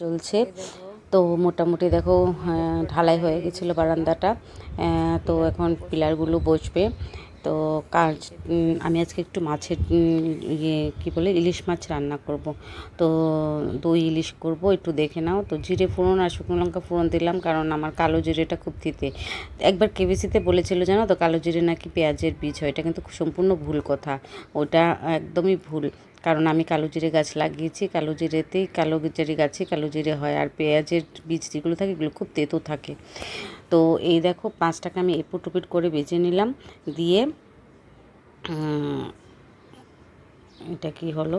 করছে তো মোটামুটি দেখো হ্যাঁ, ঢালাই হয়ে গেছিল বারান্দাটা। তো এখন পিলারগুলো বসবে। তো কাজ আমি আজকে একটু মাছের ইয়ে কী বলে, ইলিশ মাছ রান্না করব। তো দই ইলিশ করব, একটু দেখে নাও। তো জিরে ফোড়ন আর শুকনো লঙ্কা ফোড়ন দিলাম, কারণ আমার কালো জিরেটা খুব তিতে। একবার কেবিসিতে বলেছিল, জানো তো, কালো জিরে নাকি পেঁয়াজের বীজ হয়, এটা কিন্তু সম্পূর্ণ ভুল কথা। ওটা একদমই ভুল, কারণ আমি কালো জিরে গাছ লাগিয়েছি, কালো জিরেতেই কালো জিরে গাছে কালো জিরে হয়, আর পেঁয়াজের বীজ যেগুলো থাকে, এগুলো খুব তেতো থাকে। তো এই দেখো পাঁচটাকে আমি এপুট টুপিট করে বেজে নিলাম দিয়ে এটা কি হলো?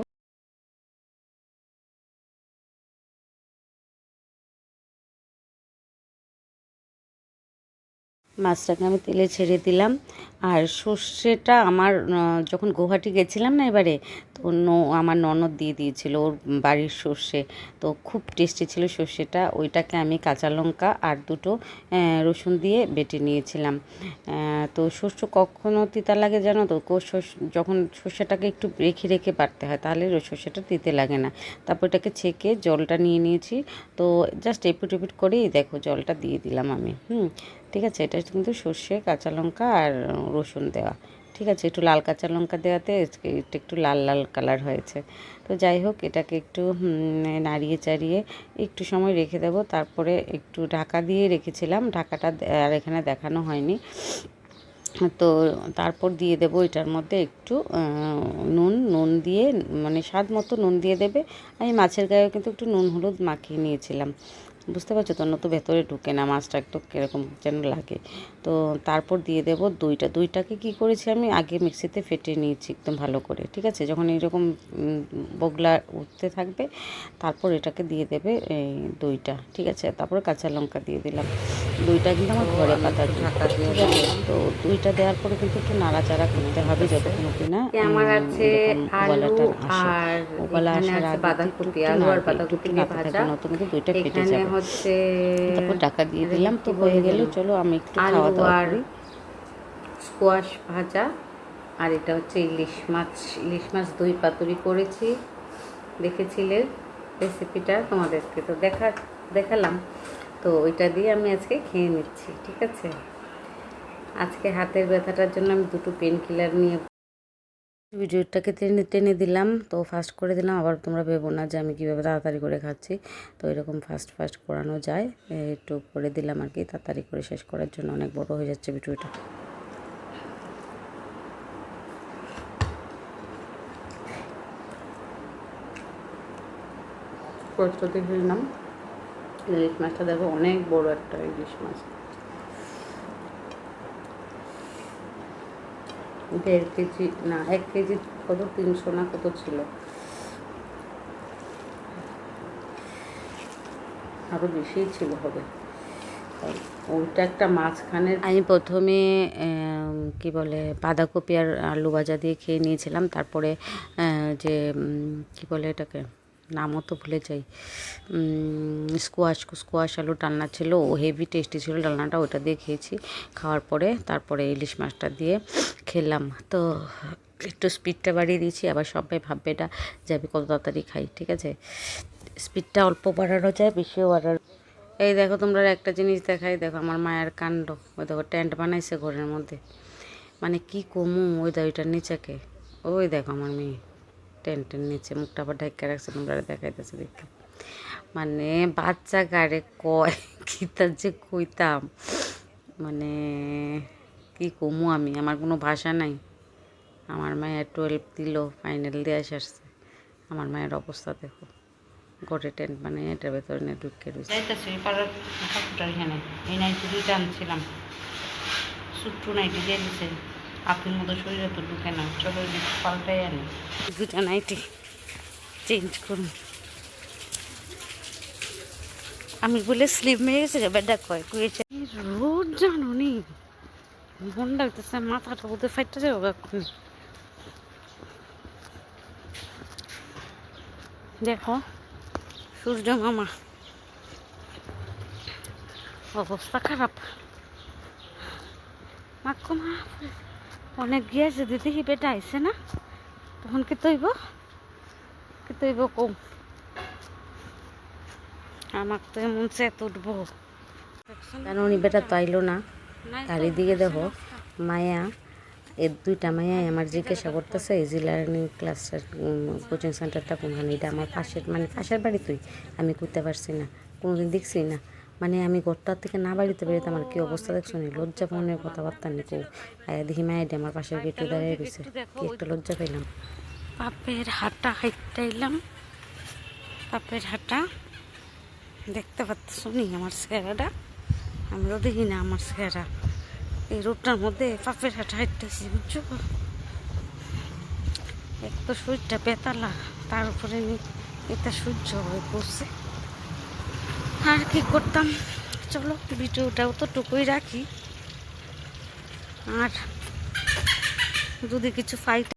মাছটাকে আমি তেলে ছেড়ে দিলাম। আর সর্ষেটা আমার যখন গুয়াহাটি গেছিলাম না এবারে, তো আমার ননদ দিয়ে দিয়েছিল ওর বাড়ির সর্ষে। তো খুব টেস্টি ছিল সর্ষেটা। ওইটাকে আমি কাঁচা লঙ্কা আর দুটো রসুন দিয়ে বেটে নিয়েছিলাম। তো শস্য কখনও তিতা লাগে জানো তো? যখন সর্ষেটাকে একটু রেখে রেখে বাটতে হয়, তাহলে সর্ষেটা তিতে লাগে না। তারপর এটাকে ছেঁকে জলটা নিয়ে নিয়েছি। তো জাস্ট এপিট এপিট করেই দেখো, জলটা দিয়ে দিলাম আমি। হুম ঠিক আছে? এটা কিন্তু সর্ষে, কাঁচা লঙ্কা আর রসুন দেওয়া। ঠিক আছে? একটু লাল কাঁচা লঙ্কা দেওয়াতে এটা একটু লাল লাল কালার হয়েছে। তো যাই হোক, এটাকে একটু নাড়িয়ে চাড়িয়ে একটু সময় রেখে দেবো। তারপরে একটু ঢাকা দিয়ে রেখেছিলাম। ঢাকাটা আর এখানে দেখানো হয়নি। তো তারপর দিয়ে দেবো এটার মধ্যে একটু নুন নুন দিয়ে মানে স্বাদ মতো নুন দিয়ে দেবে। আমি মাছের গায়েও কিন্তু একটু নুন, হলুদ মাখিয়ে নিয়েছিলাম। বুঝতে পারছ তো? নয়তো ভেতরে ঢুকে না মাছটা একটু কীরকম যেন লাগে। তো তারপর দিয়ে দেবো দইটা। দইটাকে কি করেছি আমি? আগে মিক্সিতে ফেটে নিয়েছি একদম ভালো করে ঠিক আছে? যখন এইরকম বগলা উঠতে থাকবে তারপর এটাকে দিয়ে দেবে এই দইটা ঠিক আছে? তারপরে কাঁচা লঙ্কা দিয়ে দিলাম। দইটা কিন্তু আমার ঘরে পাতা ঠিক আছে? তো দইটা দেওয়ার পরে কিন্তু একটু নাড়াচাড়া করতে হবে যতক্ষণ অব্দি না আমার আছে আলু আর আসার আগে একটু একটু। থাকবে নয়তো কিন্তু দইটা ফেটে যাবে। হচ্ছে তারপর ঢাকা দিয়ে দিলাম তো হয়ে গেল চলো আমি একটু খাওয়া দাওয়া আর স্কোয়াশ ভাজা আর এটা হচ্ছে ইলিশ মাছ ইলিশ মাছ দই পাতুরি করেছি দেখেছিলে রেসিপিটা তোমাদেরকে তো দেখা দেখালাম। তো ওইটা দিয়ে আমি আজকে খেয়ে নিচ্ছি ঠিক আছে? আজকে হাতের ব্যথাটার জন্য আমি দুটো পেন কিলার নিয়ে ভিডিওটাকে টেনে টেনে দিলাম। তো ফাস্ট করে দিলাম, আবার তোমরা ভেবো না যে আমি কীভাবে তাড়াতাড়ি করে খাচ্ছি। তো এরকম ফাস্ট ফাস্ট করানো যায়। একটু করে দিলাম আর কি, তাড়াতাড়ি করে শেষ করার জন্য অনেক বড় হয়ে যাচ্ছে ভিডিওটা। দেখে নিলাম। ইলিশ মাছটা দেখো অনেক বড় একটা ইলিশ মাছ। দেড় কেজি, না, এক কেজি কত? তিনশো না কত ছিল? আরও বেশিই ছিল হবে। ওইটা একটা মাঝখানে আমি প্রথমে কি বলে, বাঁধাকপি আর আলু ভাজা দিয়ে খেয়ে নিয়েছিলাম। তারপরে যে কি বলে এটাকে? নামও তো ভুলে যাই। স্কোয়াশ স্কোয়াশ আলু ডালনা ছিল, ও হেভি টেস্টি ছিল, ডালনাটা ওটা দিয়ে খেয়েছি। খাওয়ার পরে তারপরে ইলিশ মাছটা দিয়ে খেলাম। তো একটু স্পিডটা বাড়িয়ে দিয়েছি, আবার সবাই ভাববে এটা যে আমি কত তাড়াতাড়ি খাই, ঠিক আছে? স্পিডটা অল্প বাড়ানো যায়, বেশিও বাড়ানো এই দেখো তোমরা একটা জিনিস দেখাই, দেখো আমার মায়ের কাণ্ড। ওই দেখো টেন্ট বানাইছে ঘরের মধ্যে। মানে কি কমু, ওই দেখো ওইটার নিচেকে। ওই দেখো আমার মেয়ে। টেন্টের নিচে মুখটা আবার ঢাকা রাখছে, তোমরা দেখাইতেছে দেখতে। মানে বাচ্চা গাড়ে কয়? তার যে কইতাম। মানে কি কমু আমি? আমার কোনো ভাষা নাই। আমার মায়ের টুয়েলভ দিল ফাইনাল দিয়ে এসে আসছে। আমার মায়ের অবস্থা দেখো। ঘরে টেন্ট মানে এটার ভেতরে নিয়ে ঢুকে রয়েছে। এই নাইটি দুইটা আনছিলাম। সুট্টু নাইটি দিয়ে দিছে। আপের মতো শরীরে তো ঢুকে না। চলো পাল্টাই আনি। দুটা নাইটি চেঞ্জ করুন। আমি বলে স্লিপ মেরে গেছে বেডা কয় কুয়েছে রোদ জানো নি? মন ডাকতেছে মাথাটা বোধ ফাইটটা যাব এখন দেখো সূর্য মামা। অবস্থা খারাপ। মাকো মা। অনেক গিয়েছে দিদি কি বেটা আইসে না? তখন কি তৈব? কি তৈব কম আমার তো এমন চেত উঠবো। কারণ উনি বেটা তো আইলো না। আর দিকে দেখো মায়া এর দুইটা মায়াই আমার জিজ্ঞাসা করতেছে এই জি লার্নিং ক্লাসের কোচিং সেন্টারটা কোনখানে? এটা আমার পাশের মানে পাশের বাড়ি তুই। আমি করতে পারছি না কোনোদিন দেখছি না। মানে আমি ঘরটার থেকে না বাড়িতে বেরোতে আমার কি অবস্থা দেখছ? নি লজ্জা পাওয়ানোর কথাবার্তা নেই কেউ আয়া দেখি মায়াডি আমার পাশের গেটে দাঁড়িয়ে গেছে কি একটা লজ্জা পেলাম পাপের হাঁটা হাইটটা এলাম। পাপের হাঁটা দেখতে পাচ্ছ নি আমার চেহারাটা আমি তো দেখি না আমার চেহারা এই রোডটার মধ্যে পাপের হাঁটা হাঁটতেছি বুঝছ? এক তো শরীরটা বেতালা তার উপরে এটা সূর্য হয়ে পড়ছে। আর কি করতাম? চলো ভিডিওটাও তো টুকুই রাখি। আর যদি কিছু ফাইট